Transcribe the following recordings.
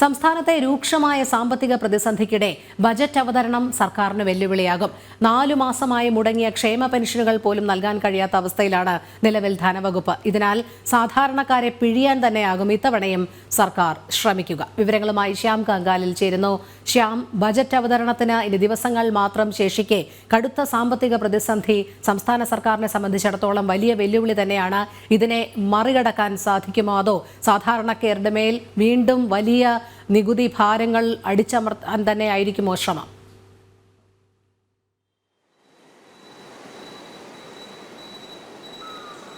സംസ്ഥാനത്തെ രൂക്ഷമായ സാമ്പത്തിക പ്രതിസന്ധിക്കിടെ ബജറ്റ് അവതരണം സർക്കാരിന് വെല്ലുവിളിയാകും. നാലു മാസമായി മുടങ്ങിയ ക്ഷേമ പെൻഷനുകൾ പോലും നൽകാൻ കഴിയാത്ത അവസ്ഥയിലാണ് നിലവിൽ ധനവകുപ്പ്. ഇതിനാൽ സാധാരണക്കാരെ പിഴിയാൻ തന്നെയാകും ഇത്തവണയും സർക്കാർ ശ്രമിക്കുക. വിവരങ്ങളുമായി ശ്യാം കങ്കാലിൽ ചേരുന്നു. ശ്യാം ബജറ്റ് അവതരണത്തിന് ഇനി ദിവസങ്ങൾ മാത്രം ശേഷിക്കെ കടുത്ത സാമ്പത്തിക പ്രതിസന്ധി സംസ്ഥാന സർക്കാരിനെ സംബന്ധിച്ചിടത്തോളം വലിയ വെല്ലുവിളി തന്നെയാണ്. ഇതിനെ മറികടക്കാൻ സാധിക്കുമോ അതോ സാധാരണക്കാരുടെ മേൽ വീണ്ടും വലിയ നികുതി ഭാരങ്ങൾ അടിച്ചമർത്താൻ തന്നെ ആയിരിക്കുമോ ശ്രമം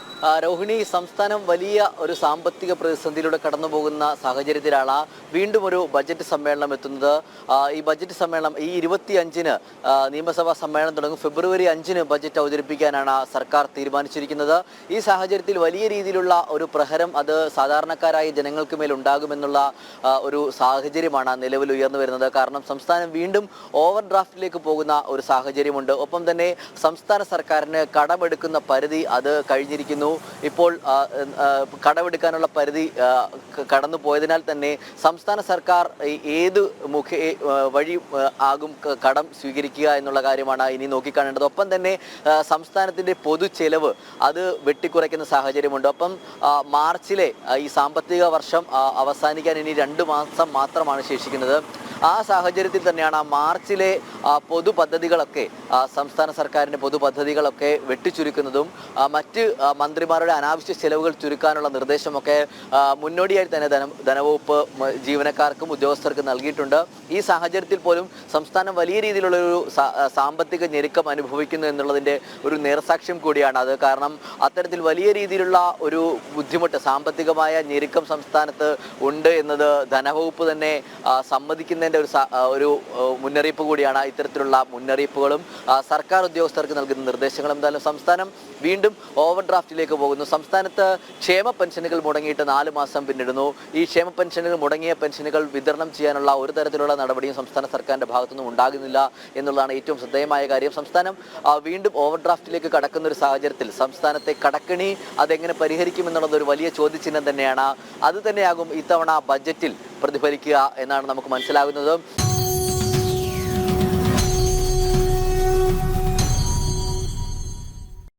ആ, രോഹിണി സംസ്ഥാനം വലിയ ഒരു സാമ്പത്തിക പ്രതിസന്ധിയിലൂടെ കടന്നു പോകുന്ന സാഹചര്യത്തിലാണ് വീണ്ടും ഒരു ബജറ്റ് സമ്മേളനം എത്തുന്നത്. ഈ ബജറ്റ് സമ്മേളനം ഈ ഇരുപത്തി അഞ്ചിന് നിയമസഭാ സമ്മേളനം തുടങ്ങും. ഫെബ്രുവരി അഞ്ചിന് ബജറ്റ് അവതരിപ്പിക്കാനാണ് സർക്കാർ തീരുമാനിച്ചിരിക്കുന്നത്. ഈ സാഹചര്യത്തിൽ വലിയ രീതിയിലുള്ള ഒരു പ്രഹരം അത് സാധാരണക്കാരായ ജനങ്ങൾക്ക് മേൽ ഉണ്ടാകുമെന്നുള്ള ഒരു സാഹചര്യമാണ് നിലവിൽ ഉയർന്നു വരുന്നത്. കാരണം സംസ്ഥാനം വീണ്ടും ഓവർ ഡ്രാഫ്റ്റിലേക്ക് പോകുന്ന ഒരു സാഹചര്യമുണ്ട്. ഒപ്പം തന്നെ സംസ്ഥാന സർക്കാരിന് കടമെടുക്കുന്ന പരിധി അത് കഴിഞ്ഞിരിക്കുന്നു. ഇപ്പോൾ ആ, ആ, കടമെടുക്കാനുള്ള പരിധി കടന്നു പോയതിനാൽ തന്നെ സംസ്ഥാന സർക്കാർ ഏത് മുഖ വഴി ആകും കടം സ്വീകരിക്കുക എന്നുള്ള കാര്യമാണ് ഇനി നോക്കിക്കാണേണ്ടത്. ഒപ്പം തന്നെ സംസ്ഥാനത്തിന്റെ പൊതു ചെലവ് അത് വെട്ടിക്കുറയ്ക്കുന്ന സാഹചര്യമുണ്ട്. ഒപ്പം മാർച്ചിലെ ഈ സാമ്പത്തിക വർഷം അവസാനിക്കാൻ ഇനി രണ്ട് മാസം മാത്രമാണ് ശേഷിക്കുന്നത്. ആ സാഹചര്യത്തിൽ തന്നെയാണ് ആ മാർച്ചിലെ പൊതു പദ്ധതികളൊക്കെ സംസ്ഥാന സർക്കാരിന്റെ പൊതു പദ്ധതികളൊക്കെ വെട്ടിച്ചുരുക്കുന്നതും മറ്റ് മന്ത്രിമാരുടെ അനാവശ്യ ചെലവുകൾ ചുരുക്കാനുള്ള നിർദ്ദേശമൊക്കെ മുന്നോടിയായി തന്നെ ധന ധനവകുപ്പ് ജീവനക്കാർക്കും ഉദ്യോഗസ്ഥർക്കും നൽകിയിട്ടുണ്ട്. ഈ സാഹചര്യത്തിൽ പോലും സംസ്ഥാനം വലിയ രീതിയിലുള്ള ഒരു സാമ്പത്തിക ഞെരുക്കം അനുഭവിക്കുന്നു എന്നുള്ളതിന്റെ ഒരു നേർസാക്ഷ്യം കൂടിയാണ് അത്. കാരണം അത്തരത്തിൽ വലിയ രീതിയിലുള്ള ഒരു ബുദ്ധിമുട്ട് സാമ്പത്തികമായ ഞെരുക്കം സംസ്ഥാനത്ത് ഉണ്ട് എന്നത് ധനവകുപ്പ് തന്നെ ആ, സമ്മതിക്കുന്നതിന്റെ ഒരു ഒരു മുന്നറിയിപ്പ് കൂടിയാണ് ഇത്തരത്തിലുള്ള മുന്നറിയിപ്പുകളും. സർക്കാർ ഉദ്യോഗസ്ഥർക്ക് നൽകുന്ന നിർദ്ദേശങ്ങളും എന്തായാലും സംസ്ഥാനം വീണ്ടും ഓവർ ഡ്രാഫ്റ്റിലേക്ക് പോകുന്നു. സംസ്ഥാനത്ത് ക്ഷേമ പെൻഷനുകൾ മുടങ്ങിയിട്ട് നാല് മാസം പിന്നിടുന്നു. ഈ ക്ഷേമ പെൻഷനുകൾ മുടങ്ങിയ പെൻഷനുകൾ വിതരണം ചെയ്യാനുള്ള ഒരു തരത്തിലുള്ള നടപടിയും സംസ്ഥാന സർക്കാരിന്റെ ഭാഗത്തുനിന്നും ഉണ്ടാകുന്നില്ല എന്നുള്ളതാണ് ഏറ്റവും ശ്രദ്ധേയമായ കാര്യം. സംസ്ഥാനം വീണ്ടും ഓവർ ഡ്രാഫ്റ്റിലേക്ക് കടക്കുന്ന ഒരു സാഹചര്യത്തിൽ സംസ്ഥാനത്തെ കടക്കണി അതെങ്ങനെ പരിഹരിക്കുമെന്നുള്ളത് ഒരു വലിയ ചോദ്യചിഹ്നം തന്നെയാണ്. അത് തന്നെയാകും ഇത്തവണ ബജറ്റിൽ പ്രതിഫലിക്കുക എന്നാണ് നമുക്ക് മനസ്സിലാകുന്നത്.